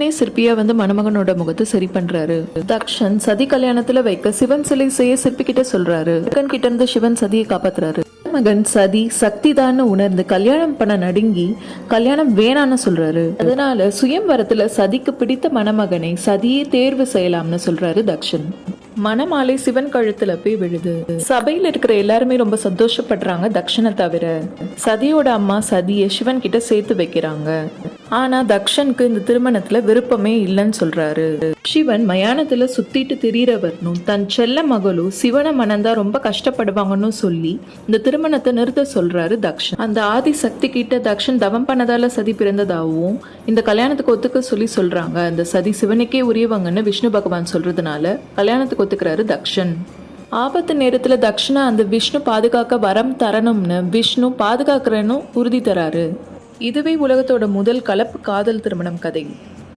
உடனே சிற்பியா வந்து மணமகனோட முகத்தை சரி பண்றாரு. தக்ஷன் சதி கல்யாணத்துல வைக்க சிவன் சிலை செய்ய சிற்பி கிட்ட சொல்றாரு. தக்கன் கிட்ட இருந்து சிவன் சதியை காப்பாத்துறாரு. மகன் சதி சக்தி தான் உணர்ந்து கல்யாணம் பண்ண நடுங்கி கல்யாணம் வேணான்னு சொல்றாரு. அதனால சுயம்பரத்துல சதிக்கு பிடித்த மணமகனை சதியே தேர்வு செய்யலாம்னு சொல்றாரு தக்ஷன். மணமாலை சிவன் கழுத்துல போய் விழுது. சபையில இருக்கிற எல்லாருமே ரொம்ப சந்தோஷப்படுறாங்க தக்ஷனை தவிர. சதியோட அம்மா சதியை சிவன் கிட்ட சேர்த்து வைக்கிறாங்க. ஆனா தக்ஷனுக்கு இந்த திருமணத்துல விருப்பமே இல்லைன்னு சொல்றாரு. சிவன் மயானத்துல சுத்திட்டு திரியிறவர்னும் தன் செல்ல மகளும் சிவனை மணந்தா ரொம்ப கஷ்டப்படுவாங்கன்னு சொல்லி இந்த திருமணத்தை நிறுத்த சொல்றாரு தக்ஷன். அந்த ஆதி சக்தி கிட்ட தக்ஷன் தவம் பண்ணதால சதி பிறந்ததாகவும் இந்த கல்யாணத்துக்கு ஒத்துக்க சொல்லி சொல்றாங்க. அந்த சதி சிவனுக்கே உரியவங்கன்னு விஷ்ணு பகவான் சொல்றதுனால கல்யாணத்துக்கு ஒத்துக்கிறாரு தக்ஷன். ஆபத்து நேரத்துல தக்ஷனை அந்த விஷ்ணு பாதுகாக்க வரம் தரணும்னு விஷ்ணு பாதுகாக்கிறேன்னு உறுதி தராரு. இதுவே உலகத்தோட முதல் கலப்பு காதல் திருமணம் கதை.